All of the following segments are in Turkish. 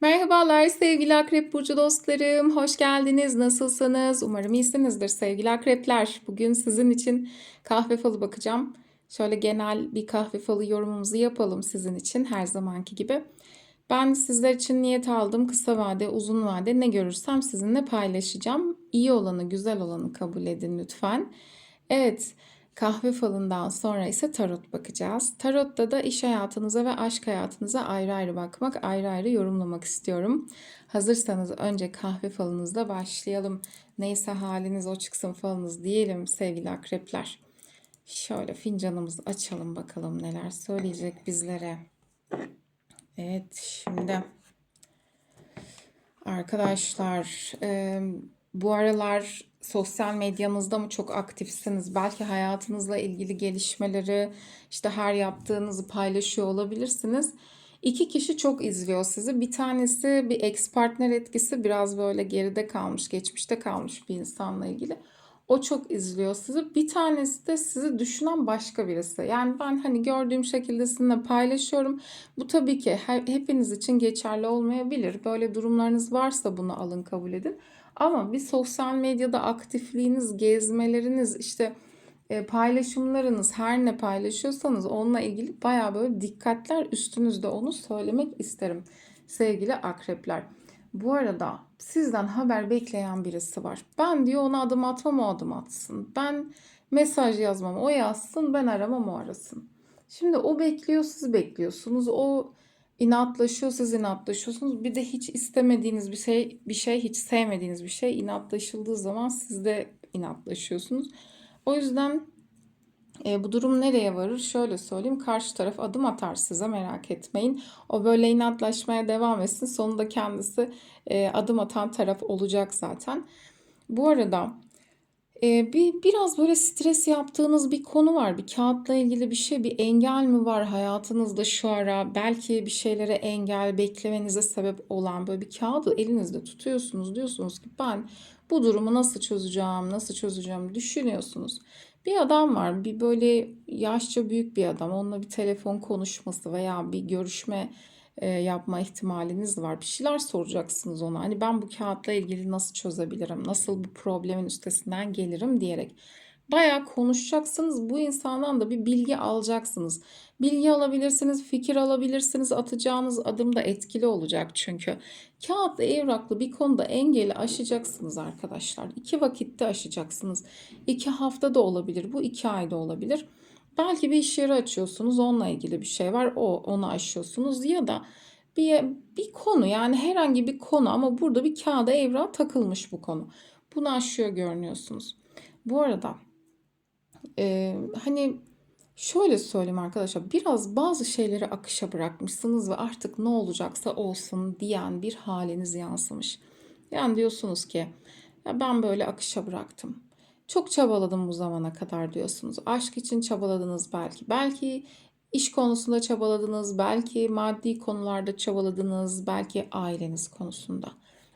Merhabalar sevgili Akrep Burcu dostlarım. Hoş geldiniz. Nasılsınız? Umarım iyisinizdir sevgili akrepler. Bugün sizin için kahve falı bakacağım. Şöyle genel bir kahve falı yorumumuzu yapalım sizin için her zamanki gibi. Ben sizler için niyet aldım. Kısa vade, uzun vade ne görürsem sizinle paylaşacağım. İyi olanı, güzel olanı kabul edin lütfen. Evet, kahve falından sonra ise tarot bakacağız. Tarotta da iş hayatınıza ve aşk hayatınıza ayrı ayrı bakmak, ayrı ayrı yorumlamak istiyorum. Hazırsanız önce kahve falınızla başlayalım. Neyse haliniz o çıksın falınız diyelim sevgili akrepler. Şöyle fincanımızı açalım bakalım neler söyleyecek bizlere. Evet şimdi arkadaşlar e, bu aralar sosyal medyanızda mı çok aktifsiniz? Belki hayatınızla ilgili gelişmeleri işte her yaptığınızı paylaşıyor olabilirsiniz. İki kişi çok izliyor sizi. Bir tanesi bir ex partner etkisi biraz böyle geride kalmış, geçmişte kalmış bir insanla ilgili. O çok izliyor sizi. Bir tanesi de sizi düşünen başka birisi. Yani ben hani gördüğüm şekilde sizinle paylaşıyorum. Bu tabii ki hepiniz için geçerli olmayabilir. Böyle durumlarınız varsa bunu alın kabul edin. Ama bir sosyal medyada aktifliğiniz, gezmeleriniz, işte e, paylaşımlarınız her ne paylaşıyorsanız onunla ilgili baya böyle dikkatler üstünüzde onu söylemek isterim sevgili akrepler. Bu arada sizden haber bekleyen birisi var. Ben diyor ona adım atmam o adım atsın. Ben mesaj yazmam o yazsın ben aramam o arasın. Şimdi o bekliyor siz bekliyorsunuz. O inatlaşıyor siz inatlaşıyorsunuz. Bir de hiç istemediğiniz bir şey bir şey hiç sevmediğiniz bir şey inatlaşıldığı zaman siz de inatlaşıyorsunuz. O yüzden e, bu durum nereye varır? Şöyle söyleyeyim. Karşı taraf adım atar size merak etmeyin. O böyle inatlaşmaya devam etsin. Sonunda kendisi e, adım atan taraf olacak zaten. Bu arada e, bir biraz böyle stres yaptığınız bir konu var. Bir kağıtla ilgili bir şey, bir engel mi var hayatınızda şu ara? Belki bir şeylere engel, beklemenize sebep olan böyle bir kağıdı elinizde tutuyorsunuz. Diyorsunuz ki ben bu durumu nasıl çözeceğim, nasıl çözeceğim düşünüyorsunuz. Bir adam var, bir böyle yaşça büyük bir adam. Onunla bir telefon konuşması veya bir görüşme e, yapma ihtimaliniz var. Bir şeyler soracaksınız ona. Hani ben bu kağıtla ilgili nasıl çözebilirim? Nasıl bu problemin üstesinden gelirim diyerek. Bayağı konuşacaksınız. Bu insandan da bir bilgi alacaksınız. Bilgi alabilirsiniz, fikir alabilirsiniz. Atacağınız adım da etkili olacak çünkü. Kağıtlı, evraklı bir konuda engeli aşacaksınız arkadaşlar. İki vakitte aşacaksınız. İki hafta da olabilir. Bu iki ayda olabilir. Belki bir iş yeri açıyorsunuz. Onunla ilgili bir şey var. O onu aşıyorsunuz ya da bir bir konu yani herhangi bir konu ama burada bir kağıda evrağa takılmış bu konu. Bunu aşıyor görünüyorsunuz. Bu arada e, hani şöyle söyleyeyim arkadaşlar biraz bazı şeyleri akışa bırakmışsınız ve artık ne olacaksa olsun diyen bir haliniz yansımış. Yani diyorsunuz ki ya ben böyle akışa bıraktım. Çok çabaladım bu zamana kadar diyorsunuz. Aşk için çabaladınız belki. Belki iş konusunda çabaladınız, belki maddi konularda çabaladınız, belki aileniz konusunda.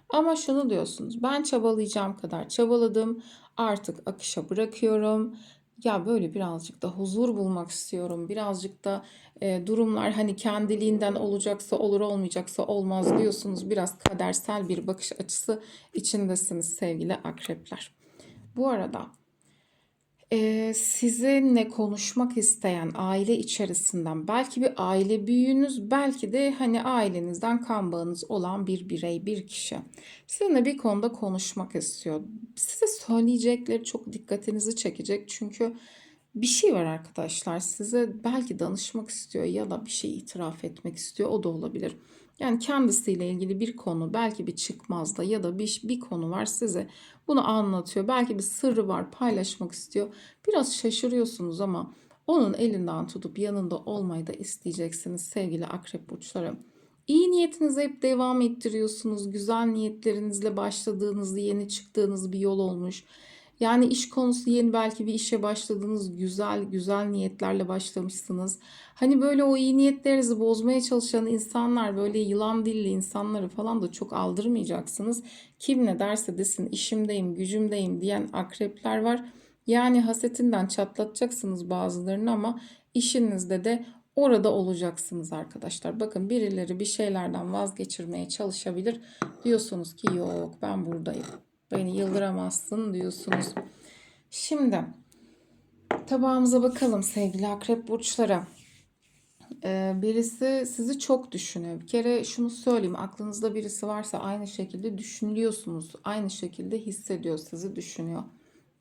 Ama şunu diyorsunuz. Ben çabalayacağım kadar çabaladım. Artık akışa bırakıyorum. Ya böyle birazcık da huzur bulmak istiyorum. Birazcık da e, durumlar hani kendiliğinden olacaksa olur olmayacaksa olmaz diyorsunuz. Biraz kadersel bir bakış açısı içindesiniz sevgili akrepler. Bu arada e, sizinle konuşmak isteyen aile içerisinden belki bir aile büyüğünüz belki de hani ailenizden kan bağınız olan bir birey bir kişi sizinle bir konuda konuşmak istiyor. Size söyleyecekleri çok dikkatinizi çekecek çünkü bir şey var arkadaşlar size belki danışmak istiyor ya da bir şey itiraf etmek istiyor o da olabilir. Yani kendisiyle ilgili bir konu belki bir çıkmazda ya da bir, bir konu var size bunu anlatıyor. Belki bir sırrı var paylaşmak istiyor. Biraz şaşırıyorsunuz ama onun elinden tutup yanında olmayı da isteyeceksiniz sevgili akrep burçları. İyi niyetinizi hep devam ettiriyorsunuz. Güzel niyetlerinizle başladığınız, yeni çıktığınız bir yol olmuş. Yani iş konusu yeni belki bir işe başladınız. Güzel güzel niyetlerle başlamışsınız. Hani böyle o iyi niyetlerinizi bozmaya çalışan insanlar böyle yılan dilli insanları falan da çok aldırmayacaksınız. Kim ne derse desin işimdeyim, gücümdeyim diyen akrepler var. Yani hasetinden çatlatacaksınız bazılarını ama işinizde de Orada olacaksınız arkadaşlar. Bakın birileri bir şeylerden vazgeçirmeye çalışabilir. Diyorsunuz ki yok ben buradayım. Beni yıldıramazsın diyorsunuz. Şimdi tabağımıza bakalım sevgili akrep burçlara. Ee, birisi sizi çok düşünüyor. Bir kere şunu söyleyeyim. Aklınızda birisi varsa aynı şekilde düşünüyorsunuz. Aynı şekilde hissediyor, sizi düşünüyor.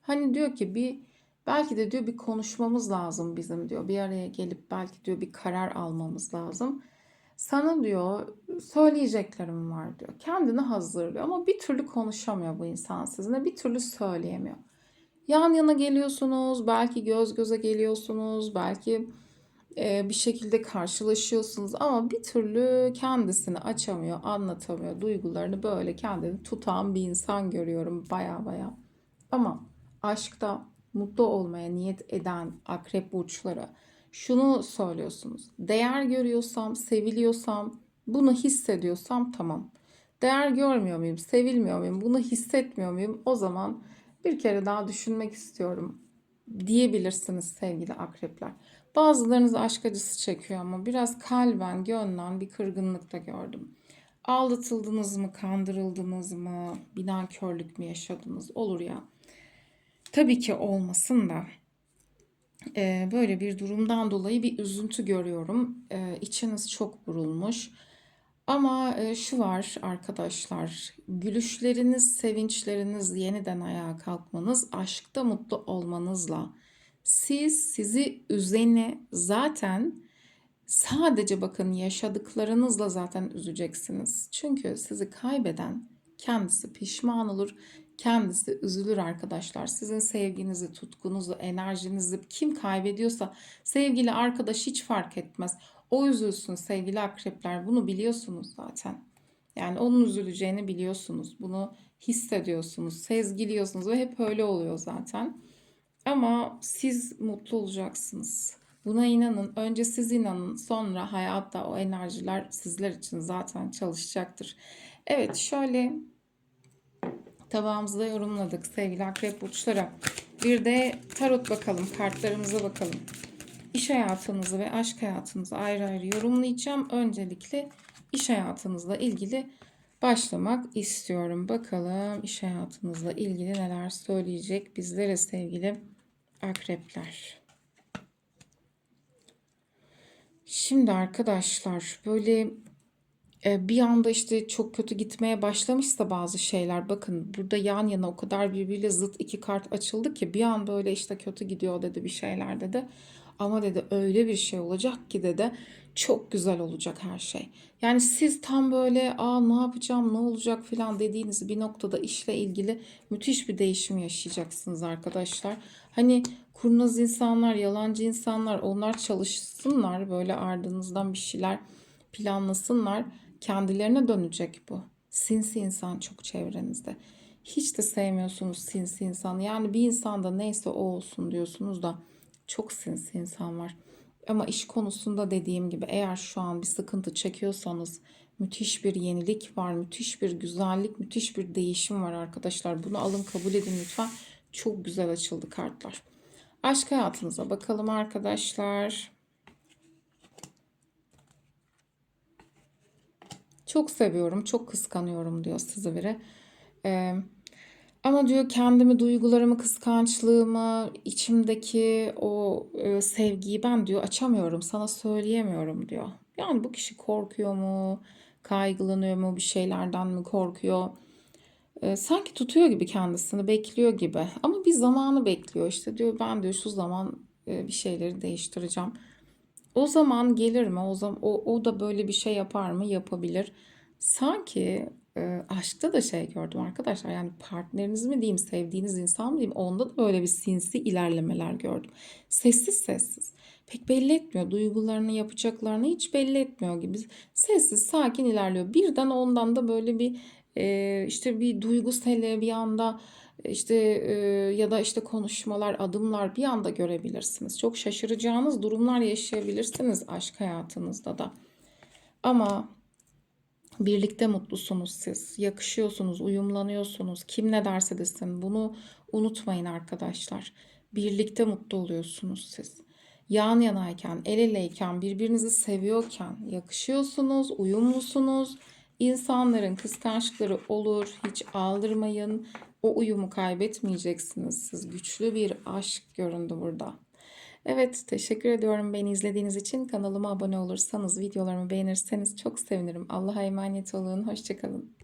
Hani diyor ki bir belki de diyor bir konuşmamız lazım bizim diyor. Bir araya gelip belki diyor bir karar almamız lazım. Sana diyor söyleyeceklerim var diyor. Kendini hazırlıyor ama bir türlü konuşamıyor bu insan sizinle. Bir türlü söyleyemiyor. Yan yana geliyorsunuz, belki göz göze geliyorsunuz, belki e, bir şekilde karşılaşıyorsunuz ama bir türlü kendisini açamıyor, anlatamıyor. Duygularını böyle kendini tutan bir insan görüyorum baya baya. Ama aşkta mutlu olmaya niyet eden akrep burçları şunu söylüyorsunuz. Değer görüyorsam, seviliyorsam, bunu hissediyorsam tamam. Değer görmüyor muyum, sevilmiyor muyum, bunu hissetmiyor muyum? O zaman bir kere daha düşünmek istiyorum diyebilirsiniz sevgili akrepler. Bazılarınız aşk acısı çekiyor ama biraz kalben, gönlen bir kırgınlık da gördüm. Aldatıldınız mı, kandırıldınız mı, bir nankörlük mü yaşadınız? Olur ya. Tabii ki olmasın da böyle bir durumdan dolayı bir üzüntü görüyorum. E, içiniz çok burulmuş. Ama e, şu var arkadaşlar, gülüşleriniz, sevinçleriniz, yeniden ayağa kalkmanız, aşkta mutlu olmanızla siz sizi üzeni zaten sadece bakın yaşadıklarınızla zaten üzeceksiniz. Çünkü sizi kaybeden kendisi pişman olur, kendisi üzülür arkadaşlar. Sizin sevginizi, tutkunuzu, enerjinizi kim kaybediyorsa sevgili arkadaş hiç fark etmez. O üzülsün sevgili akrepler. Bunu biliyorsunuz zaten. Yani onun üzüleceğini biliyorsunuz. Bunu hissediyorsunuz, sezgiliyorsunuz ve hep öyle oluyor zaten. Ama siz mutlu olacaksınız. Buna inanın. Önce siz inanın. Sonra hayatta o enerjiler sizler için zaten çalışacaktır. Evet şöyle tabağımızda yorumladık sevgili akrep burçlara. Bir de tarot bakalım. Kartlarımıza bakalım. İş hayatınızı ve aşk hayatınızı ayrı ayrı yorumlayacağım. Öncelikle iş hayatınızla ilgili başlamak istiyorum. Bakalım iş hayatınızla ilgili neler söyleyecek bizlere sevgili akrepler. Şimdi arkadaşlar böyle bir anda işte çok kötü gitmeye başlamışsa bazı şeyler bakın burada yan yana o kadar birbiriyle zıt iki kart açıldı ki bir an böyle işte kötü gidiyor dedi bir şeyler dedi. Ama dedi öyle bir şey olacak ki dedi çok güzel olacak her şey. Yani siz tam böyle aa ne yapacağım ne olacak filan dediğiniz bir noktada işle ilgili müthiş bir değişim yaşayacaksınız arkadaşlar. Hani kurnaz insanlar, yalancı insanlar onlar çalışsınlar böyle ardınızdan bir şeyler planlasınlar. Kendilerine dönecek bu. Sinsi insan çok çevrenizde. Hiç de sevmiyorsunuz sinsi insan. Yani bir insanda neyse o olsun diyorsunuz da çok sinsi insan var. Ama iş konusunda dediğim gibi eğer şu an bir sıkıntı çekiyorsanız müthiş bir yenilik var, müthiş bir güzellik, müthiş bir değişim var arkadaşlar. Bunu alın kabul edin lütfen. Çok güzel açıldı kartlar. Aşk hayatınıza bakalım arkadaşlar. Çok seviyorum, çok kıskanıyorum diyor sizi biri. Ee, ama diyor kendimi, duygularımı, kıskançlığımı, içimdeki o e, sevgiyi ben diyor açamıyorum, sana söyleyemiyorum diyor. Yani bu kişi korkuyor mu, kaygılanıyor mu, bir şeylerden mi korkuyor? E, sanki tutuyor gibi kendisini, bekliyor gibi. Ama bir zamanı bekliyor işte diyor ben diyor şu zaman e, bir şeyleri değiştireceğim. O zaman gelir mi? O zaman o, o da böyle bir şey yapar mı? Yapabilir. Sanki e, aşkta da şey gördüm arkadaşlar. Yani partneriniz mi diyeyim, sevdiğiniz insan mı diyeyim? Onda da böyle bir sinsi ilerlemeler gördüm. Sessiz sessiz. Pek belli etmiyor. Duygularını, yapacaklarını hiç belli etmiyor gibi. Sessiz, sakin ilerliyor. Birden ondan da böyle bir e, işte bir duygusel bir anda işte e, ya da işte konuşmalar, adımlar bir anda görebilirsiniz. Çok şaşıracağınız durumlar yaşayabilirsiniz aşk hayatınızda da. Ama birlikte mutlusunuz siz. Yakışıyorsunuz, uyumlanıyorsunuz. Kim ne derse desin bunu unutmayın arkadaşlar. Birlikte mutlu oluyorsunuz siz. yan yanayken, el eleyken, birbirinizi seviyorken yakışıyorsunuz, uyumlusunuz. İnsanların kıskançlıkları olur, hiç aldırmayın. O uyumu kaybetmeyeceksiniz. Siz güçlü bir aşk göründü burada. Evet, teşekkür ediyorum beni izlediğiniz için. Kanalıma abone olursanız, videolarımı beğenirseniz çok sevinirim. Allah'a emanet olun. Hoşçakalın.